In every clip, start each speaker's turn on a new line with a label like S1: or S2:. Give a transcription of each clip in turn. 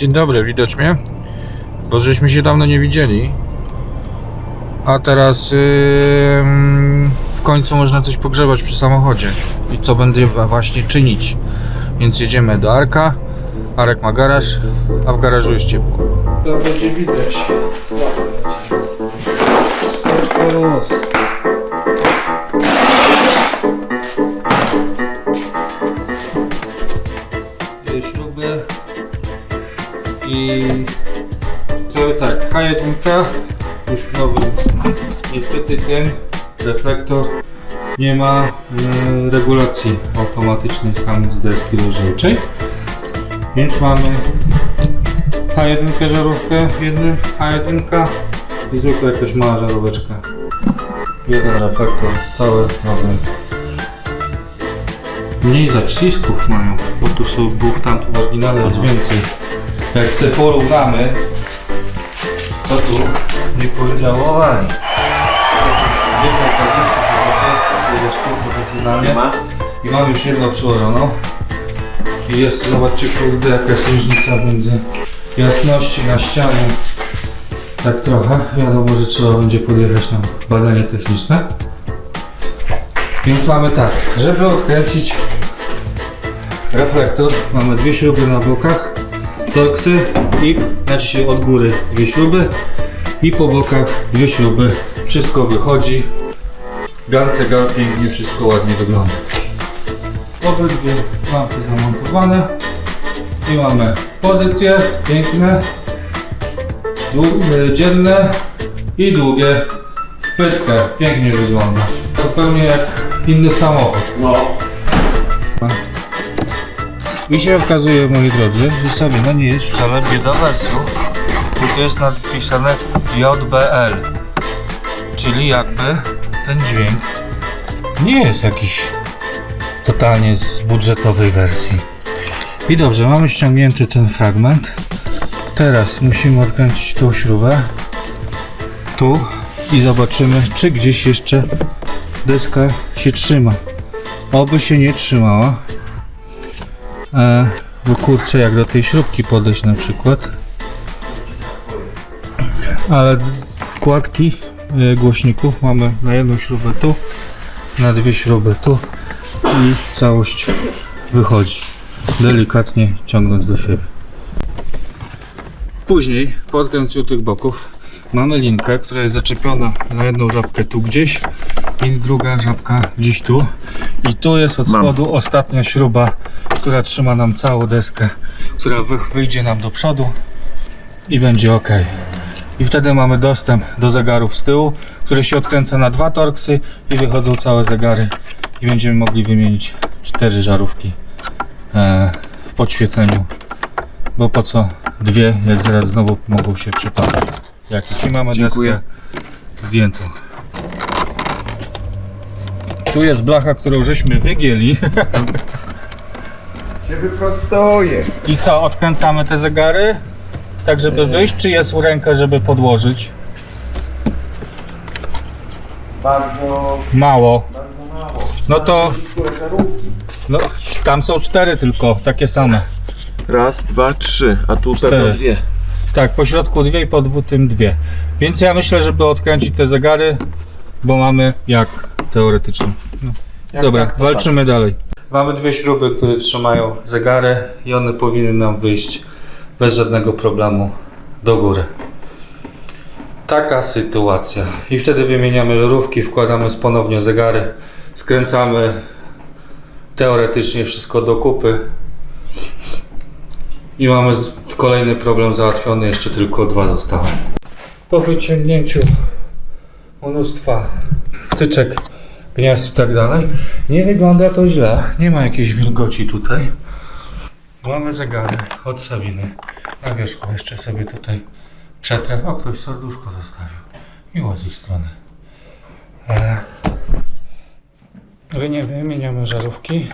S1: Dzień dobry, widać mnie? Bo żeśmy się dawno nie widzieli. A teraz yy, w końcu można coś pogrzebać przy samochodzie. I co będę właśnie czynić. Więc jedziemy do Arka. Arek ma garaż, a w garażu jest ciepło. To będzie widać. Skoczko luz. H1 już w nowym. Niestety ten reflektor nie ma e, regulacji automatycznej stanu z deski rozdzielczej. Więc mamy H1 żarówkę, jeden H1 i zwykła jakaś mała żaróweczka. Jeden reflektor, cały nowy. Mniej zacisków mają, bo tu są, był w tamtym oryginale jest więcej. Jak se porównamy, to tu nie podziałowali. Jest zł, profesjonalnie i mam już jedną przyłożoną. I jest, zobaczcie kurde jaka jest różnica między jasności na ścianie. Tak trochę, wiadomo, że trzeba będzie podjechać na badanie techniczne. Więc mamy tak, żeby odkręcić reflektor, mamy dwie śruby na bokach, torksy i znaczy od góry dwie śruby i po bokach dwie śruby. Wszystko wychodzi. Gance gal pięknie, wszystko ładnie wygląda. Obydwie lampy zamontowane i mamy pozycje piękne, e, dzienne i długie w pytkę. Pięknie wygląda. Zupełnie jak inny samochód.
S2: No.
S1: I się okazuje, moi drodzy, że Sabina nie jest wcale bieda wersją. Tu jest napisane JBL. Czyli jakby ten dźwięk nie jest jakiś totalnie z budżetowej wersji. I dobrze, mamy ściągnięty ten fragment. Teraz musimy odkręcić tą śrubę. Tu i zobaczymy, czy gdzieś jeszcze deska się trzyma. Oby się nie trzymała. E, bo kurczę, jak do tej śrubki podejść na przykład. Ale wkładki e, głośników mamy na jedną śrubę tu, na dwie śruby tu i całość wychodzi. Delikatnie ciągnąc do siebie. Później po odkręciu tych boków mamy linkę, która jest zaczepiona na jedną żabkę tu gdzieś i druga żabka gdzieś tu. I tu jest od
S2: Mam.
S1: spodu ostatnia śruba, która trzyma nam całą deskę, która wy, wyjdzie nam do przodu i będzie ok. I wtedy mamy dostęp do zegarów z tyłu, który się odkręca na dwa torksy i wychodzą całe zegary i będziemy mogli wymienić cztery żarówki e, w podświetleniu. Bo po co dwie, jak zaraz znowu mogą się przepalić. Jakieś i mamy
S2: Dziękuję.
S1: deskę zdjętą. Tu jest blacha, którą żeśmy wygięli.
S2: Się wyprostuję.
S1: I co, odkręcamy te zegary? Tak, żeby wyjść, czy jest rękę, żeby podłożyć?
S2: Bardzo,
S1: Mało.
S2: bardzo mało.
S1: No to,
S2: żarówki?
S1: no, tam są cztery tylko, takie same.
S2: Raz, dwa, trzy, a tu
S1: Cztery.
S2: pewno dwie.
S1: Tak, po środku dwie i po dwu tym dwie. Więc ja myślę, żeby odkręcić te zegary, bo mamy jak teoretycznie. No.
S2: Jak
S1: Dobra,
S2: tak,
S1: walczymy dalej. Mamy dwie śruby, które trzymają zegary i one powinny nam wyjść bez żadnego problemu do góry. Taka sytuacja. I wtedy wymieniamy żarówki, wkładamy ponownie zegary, skręcamy teoretycznie wszystko do kupy i mamy kolejny problem załatwiony, jeszcze tylko dwa zostały. Po wyciągnięciu mnóstwa wtyczek, gniazd i tak dalej, nie wygląda to źle. Nie ma jakiejś wilgoci tutaj. Mamy zegary od Sabiny. Na wierzchu jeszcze sobie tutaj przetrę. O, ktoś serduszko zostawił. Miło z ich strony. E, wynie- wymieniamy żarówki.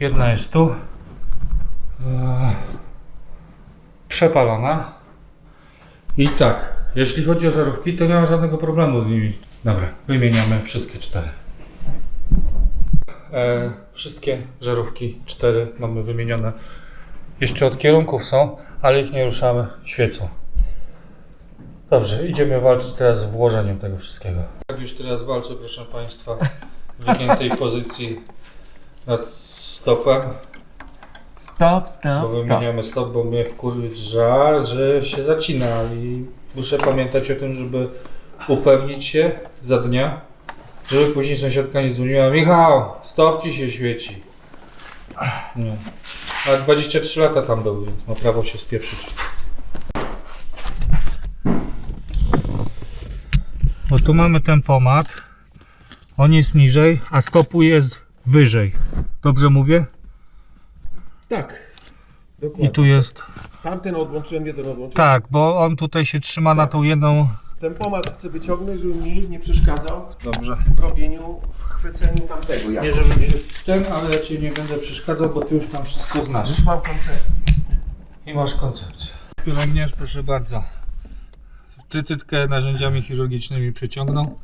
S1: Jedna jest tu. E, przepalona. I tak, jeśli chodzi o żarówki, to nie ma żadnego problemu z nimi. Dobra, wymieniamy wszystkie cztery. E, wszystkie żarówki, cztery mamy wymienione Jeszcze od kierunków są, ale ich nie ruszamy, świecą. Dobrze, idziemy walczyć teraz z włożeniem tego wszystkiego. Tak już teraz walczę, proszę Państwa, w wygiętej pozycji nad stopem.
S2: Stop,
S1: Bo
S2: stop,
S1: wymieniamy stop, bo mnie wkurzyć żal, że się zacina i muszę pamiętać o tym, żeby upewnić się za dnia, żeby później sąsiadka nie dzwoniła Michał, stop ci się świeci. Nie. A 23 lata tam był, więc ma prawo się spieprzyć. Bo tu mamy tempomat. On jest niżej, a stopu jest wyżej. Dobrze mówię?
S2: Tak.
S1: I
S2: Dokładnie.
S1: tu jest
S2: Tamten odłączyłem, jeden odłączyłem.
S1: Tak, bo on tutaj się trzyma na tą jedną.
S2: Ten pomad chcę wyciągnąć, żeby mi nie przeszkadzał
S1: Dobrze.
S2: w robieniu, w chwyceniu tamtego.
S1: Nie,
S2: jakoś.
S1: żebym się ten, ale ja ci nie będę przeszkadzał, bo ty już tam wszystko znasz.
S2: Mam koncepcję.
S1: I masz koncepcję. Pielęgniarz, proszę bardzo. Trytytkę narzędziami chirurgicznymi przeciągnął.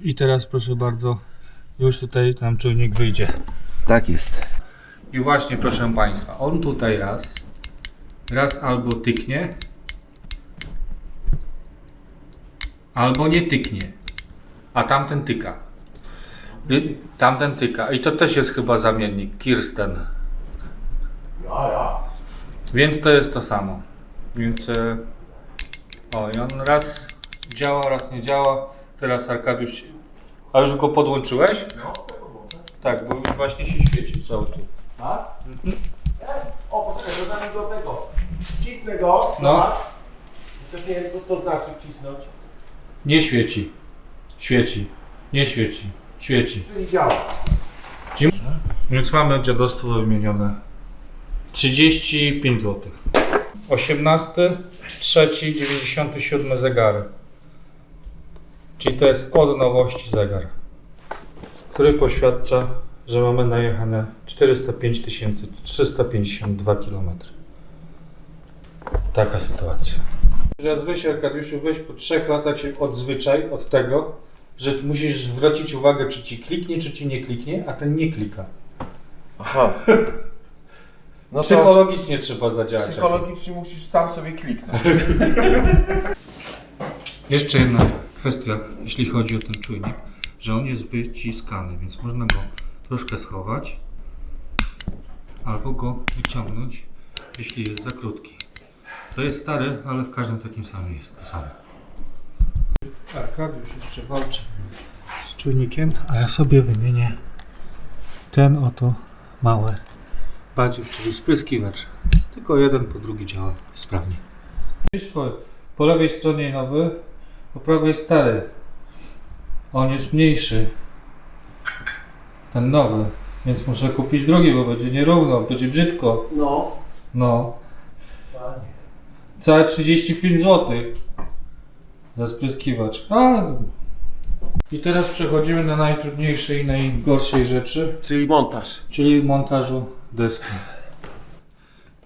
S1: I teraz, proszę bardzo, już tutaj nam czujnik wyjdzie.
S2: Tak jest.
S1: I właśnie, proszę Państwa, on tutaj raz, raz albo tyknie, albo nie tyknie, a tamten tyka. Y, Tamten tyka. I to też jest chyba zamiennik, Kirsten.
S2: Ja, ja.
S1: Więc to jest to samo. Więc e, o, i on raz działa, raz nie działa. Teraz Arkadiusz. A już go podłączyłeś?
S2: No,
S1: Tak, bo już właśnie się świeci cały tu.
S2: Tak? O, poczekaj, dodamy do tego. Wcisnę go.
S1: No.
S2: zobacz. Też nie wiem, co to znaczy wcisnąć.
S1: Nie świeci. Świeci. Nie świeci. Świeci.
S2: Czyli działa.
S1: Więc mamy dziadostwo wymienione. 35 zł. 18, 3, 97 zegary. Czyli to jest od nowości zegar, który poświadcza, że mamy najechane 405 352 km. Taka sytuacja. Teraz weź Arkadiuszu, weź po trzech latach się odzwyczaj od tego, że musisz zwrócić uwagę, czy ci kliknie, czy ci nie kliknie, a ten nie klika.
S2: Aha. No to
S1: Psychologicznie trzeba zadziałać.
S2: psychologicznie musisz sam sobie kliknąć.
S1: Jeszcze jedna kwestia, jeśli chodzi o ten czujnik, że on jest wyciskany, więc można go troszkę schować albo go wyciągnąć, jeśli jest za krótki. To jest stary, ale w każdym takim samym jest to samo. Arkadiusz jeszcze walczy z czujnikiem, a ja sobie wymienię ten oto mały badziek, czyli spryskiwacz. Tylko jeden po drugi działa sprawnie. Po lewej stronie nowy, po prawej stary. On jest mniejszy. Ten nowy. Więc muszę kupić drugi, bo będzie nierówno, będzie brzydko.
S2: No.
S1: No. Całe 35 zł. Za spryskiwacz. A, I teraz przechodzimy do najtrudniejszej i najgorszej rzeczy,
S2: Czyli montaż.
S1: czyli montażu deski.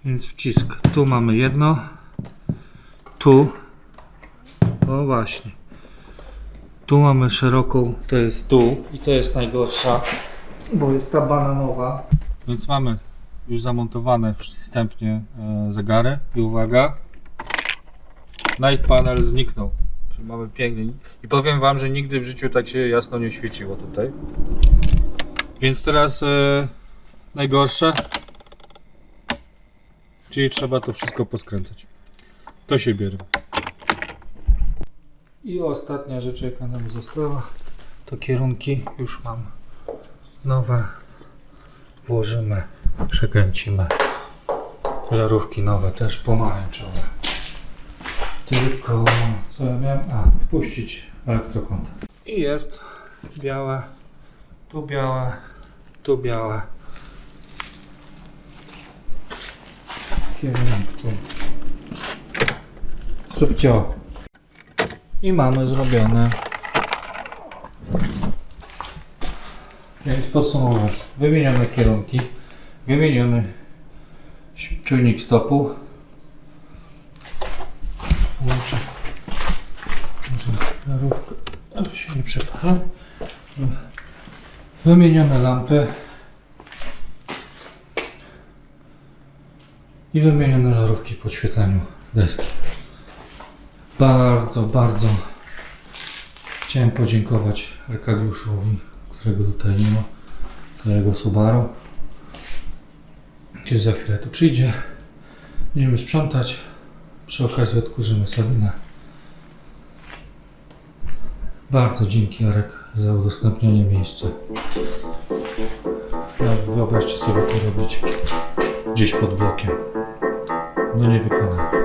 S1: Więc wcisk. Tu mamy jedno. Tu. O właśnie. Tu mamy szeroką, to jest tu i to jest najgorsza, bo jest ta bananowa. Więc mamy już zamontowane wstępnie e, zegary i uwaga, night panel zniknął. Czyli mamy piękny i powiem Wam, że nigdy w życiu tak się jasno nie świeciło tutaj. Więc teraz e, najgorsze, czyli trzeba to wszystko poskręcać. To się bierze. I ostatnia rzecz, jaka nam została, to kierunki. Już mam nowe. Włożymy, przekręcimy. Żarówki nowe, też pomarańczowe. Tylko co ja miałem? A, wpuścić elektrokontakt. I jest białe, tu białe, tu białe. Kierunek tu. Subcio. I mamy zrobione. Więc podsumowując, wymienione kierunki, wymieniony czujnik stopu. Włączę. Może się nie przepala. Wymienione lampy. i wymienione żarówki po świetleniu deski. Bardzo, bardzo chciałem podziękować Arkadiuszowi, którego tutaj nie ma. To jego Subaru. Gdzieś za chwilę tu przyjdzie. Będziemy sprzątać. Przy okazji odkurzymy Sabinę. Bardzo dzięki Jarek za udostępnienie miejsca. No, wyobraźcie sobie to robić gdzieś pod blokiem. No nie wykonam.